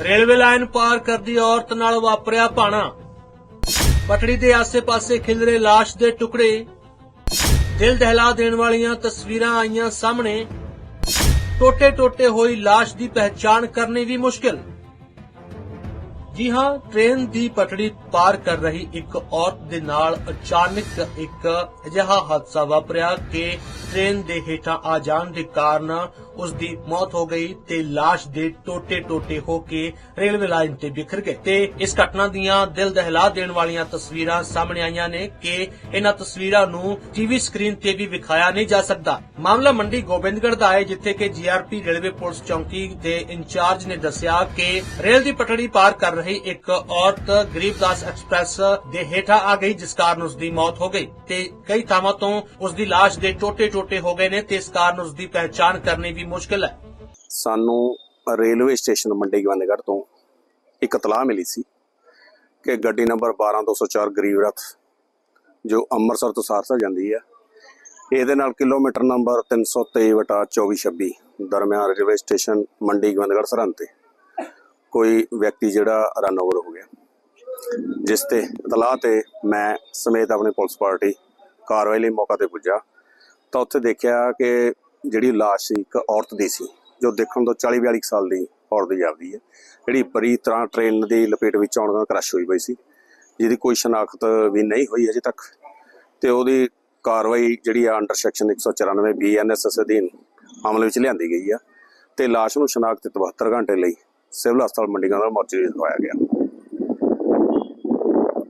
Railway line ਪਾਰ ਕਰਦੀ ਔਰਤ ਨਾਲ ਵਾਪਰਿਆ ਭਾਣਾ। ਪਟੜੀ ਦੇ ਆਸੇ-ਪਾਸੇ ਖਿਲਰੇ ਲਾਸ਼ ਦੇ ਟੁਕੜੇ। ਦਿਲ ਦਹਿਲਾ ਦੇਣ ਵਾਲੀਆਂ ਤਸਵੀਰਾਂ ਆਈਆਂ ਸਾਹਮਣੇ। ਟੋਟੇ-ਟੋਟੇ ਹੋਈ ਲਾਸ਼ ਦੀ ਪਹਿਚਾਣ ਕਰਨੀ ਵੀ ਮੁਸ਼ਕਿਲ। ਜੀ ਹਾਂ, ਟ੍ਰੇਨ ਦੀ ਪਟੜੀ ਪਾਰ ਕਰ ਰਹੀ ਇੱਕ ਔਰਤ ਦੇ ਨਾਲ ਅਚਾਨਕ ਇੱਕ ਅਜਿਹਾ ਹਾਦਸਾ ਵਾਪਰਿਆ ਕਿ ਟ੍ਰੇਨ ਦੇ ਹੇਠਾਂ ਆ ਜਾਣ ਦੇ ਕਾਰਨ ਉਸ ਦੀ ਮੌਤ ਹੋ ਗਈ ਤੇ ਲਾਸ਼ ਦੇ ਟੋਟੇ-ਟੋਟੇ ਹੋ ਕੇ ਰੇਲਵੇ ਲਾਈਨ ਤੇ ਬਿਖਰ ਗਏ। ਤੇ ਇਸ ਘਟਨਾ ਦੀਆਂ ਦਿਲ ਦਹਿਲਾ ਦੇਣ ਵਾਲੀਆਂ ਤਸਵੀਰਾਂ ਸਾਹਮਣੇ ਆਈਆਂ ਨੇ ਕਿ ਇਹਨਾਂ ਤਸਵੀਰਾਂ ਨੂੰ ਟੀਵੀ ਸਕਰੀਨ ਤੇ ਵੀ ਵਿਖਾਇਆ ਨਹੀਂ ਜਾ ਸਕਦਾ। ਮਾਮਲਾ ਮੰਡੀ ਗੋਬਿੰਦਗੜ੍ਹ ਦਾ ਹੈ, ਜਿੱਥੇ ਕਿ ਜੀਆਰਪੀ ਰੇਲਵੇ ਪੁਲਿਸ ਚੌਂਕੀ ਦੇ ਇੰਚਾਰਜ ਨੇ ਦੱਸਿਆ ਕਿ ਰੇਲ ਦੀ ਪਟੜੀ ਪਾਰ ਕਰ ਰਹੀ ਇੱਕ ਔਰਤ ਗਰੀਬਦਾਸ ਐਕਸਪ੍ਰੈਸ ਦੇ ਹੇਠਾਂ ਆ ਗਈ, ਜਿਸ ਕਾਰਨ ਉਸ ਦੀ ਮੌਤ ਹੋ ਗਈ। ਤੇ ਕਈ ਥਾਵਾਂ ਤੋਂ ਉਸ ਦੀ ਲਾਸ਼ ਦੇ ਟੋਟੇ-ਟੋਟੇ ਛੋਟੇ ਹੋ ਗਏ ਨੇ ਤੇ ਇਸ ਕਾਰਨ ਉਸ ਦੀ ਪਹਿਚਾਣ ਕਰਨੀ ਵੀ ਮੁਸ਼ਕਲ ਹੈ। ਸਾਨੂੰ ਰੇਲਵੇ ਸਟੇਸ਼ਨ ਮੰਡੀ ਗੋਬਿੰਦਗੜ੍ਹ ਤੋਂ ਇੱਕ ਇਤਲਾਹ ਮਿਲੀ ਸੀ ਕਿ ਗੱਡੀ ਨੰਬਰ 12204 ਗਰੀਬ ਰਥ, ਜੋ ਅੰਮ੍ਰਿਤਸਰ ਤੋਂ ਸਾਰਸਾ ਜਾਂਦੀ ਹੈ, ਇਹਦੇ ਨਾਲ ਕਿਲੋਮੀਟਰ ਨੰਬਰ 323/2426 ਦਰਮਿਆਨ ਰੇਲਵੇ ਸਟੇਸ਼ਨ ਮੰਡੀ ਗੋਬਿੰਦਗੜ੍ਹ ਸਰਹੰਦ ਤੇ ਕੋਈ ਵਿਅਕਤੀ ਜਿਹੜਾ ਰਨ ਓਵਰ ਹੋ ਗਿਆ। ਜਿਸ ਤੇ ਇਤਲਾਹ ਤੇ ਮੈਂ ਸਮੇਤ ਆਪਣੀ ਪੁਲਿਸ ਪਾਰਟੀ ਕਾਰਵਾਈ ਲਈ ਮੌਕਾ ਤੇ ਪੁੱਜਾ। ਤਾਂ ਉੱਥੇ ਦੇਖਿਆ ਕਿ ਜਿਹੜੀ ਲਾਸ਼ ਸੀ, ਇੱਕ ਔਰਤ ਦੀ ਸੀ, ਜੋ ਦੇਖਣ ਤੋਂ 40 42 ਸਾਲ ਦੀ ਔਰਤ ਜਾਪਦੀ ਹੈ। ਜਿਹੜੀ ਬੜੀ ਤਰ੍ਹਾਂ ਟ੍ਰੇਨ ਦੀ ਲਪੇਟ ਵਿੱਚ ਆਉਣ ਨਾਲ ਕ੍ਰਸ਼ ਹੋਈ ਪਈ ਸੀ। ਜਿਹਦੀ ਕੋਈ ਸ਼ਨਾਖਤ ਵੀ ਨਹੀਂ ਹੋਈ ਅਜੇ ਤੱਕ। ਤੇ ਉਹਦੀ ਕਾਰਵਾਈ ਜਿਹੜੀ ਆ ਅੰਡਰ ਸੈਕਸ਼ਨ 194 ਬੀਐਨਐਸਐਸ ਅਧੀਨ ਅਮਲ ਵਿੱਚ ਲਿਆਂਦੀ ਗਈ ਆ। ਤੇ ਲਾਸ਼ ਨੂੰ ਸ਼ਨਾਖਤ 72 ਘੰਟੇ ਲਈ ਸਿਵਲ ਹਸਪਤਾਲ ਮੰਡੀਆਂ ਦਾ ਮੋਰਚਰੀ ਰਖਵਾਇਆ ਗਿਆ।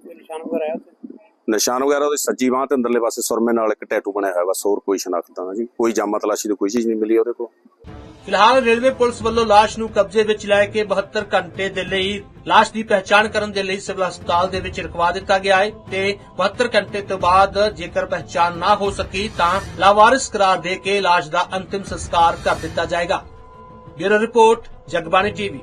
ਨਿਸ਼ਾਨ ਵਗੈਰਾ ਉਹਦੀ ਸੱਜੀ ਬਾਹ ਤੇ ਅੰਦਰਲੇ ਪਾਸੇ ਸੁਰਮੇ ਨਾਲ ਇੱਕ ਟੈਟੂ ਬਣਿਆ ਹੋਇਆ, ਬਸ ਹੋਰ ਕੋਈ ਸ਼ਨਾਖਤ ਤਾਂ ਜੀ ਕੋਈ ਜਾਮਾ ਤਲਾਸ਼ੀ ਦੀ ਕੋਈ ਚੀਜ਼ ਨਹੀਂ ਮਿਲੀ ਉਹਦੇ ਕੋਲ। ਫਿਲਹਾਲ ਰੇਲਵੇ ਪੁਲਿਸ ਵੱਲੋਂ ਲਾਸ਼ ਨੂੰ ਕਬਜ਼ੇ ਵਿੱਚ ਲੈ ਕੇ 72 ਘੰਟੇ ਦੇ ਲਈ ਲਾਸ਼ ਦੀ ਪਹਿਚਾਣ ਕਰਨ ਦੇ ਲਈ ਸਿਵਲ ਹਸਪਤਾਲ ਦੇ ਵਿੱਚ ਰਖਵਾ ਦਿੱਤਾ ਗਿਆ ਹੈ ਤੇ 72 ਘੰਟੇ ਤੋਂ ਬਾਅਦ ਜੇਕਰ ਪਹਿਚਾਣ ਨਾ ਹੋ ਸਕੀ ਤਾਂ ਲਾਵਾਰਿਸ ਕਰਾਰ ਦੇ ਕੇ ਲਾਸ਼ ਦਾ ਅੰਤਿਮ ਸੰਸਕਾਰ ਕਰ ਦਿੱਤਾ ਜਾਏਗਾ। Bureau report, Jagbani TV.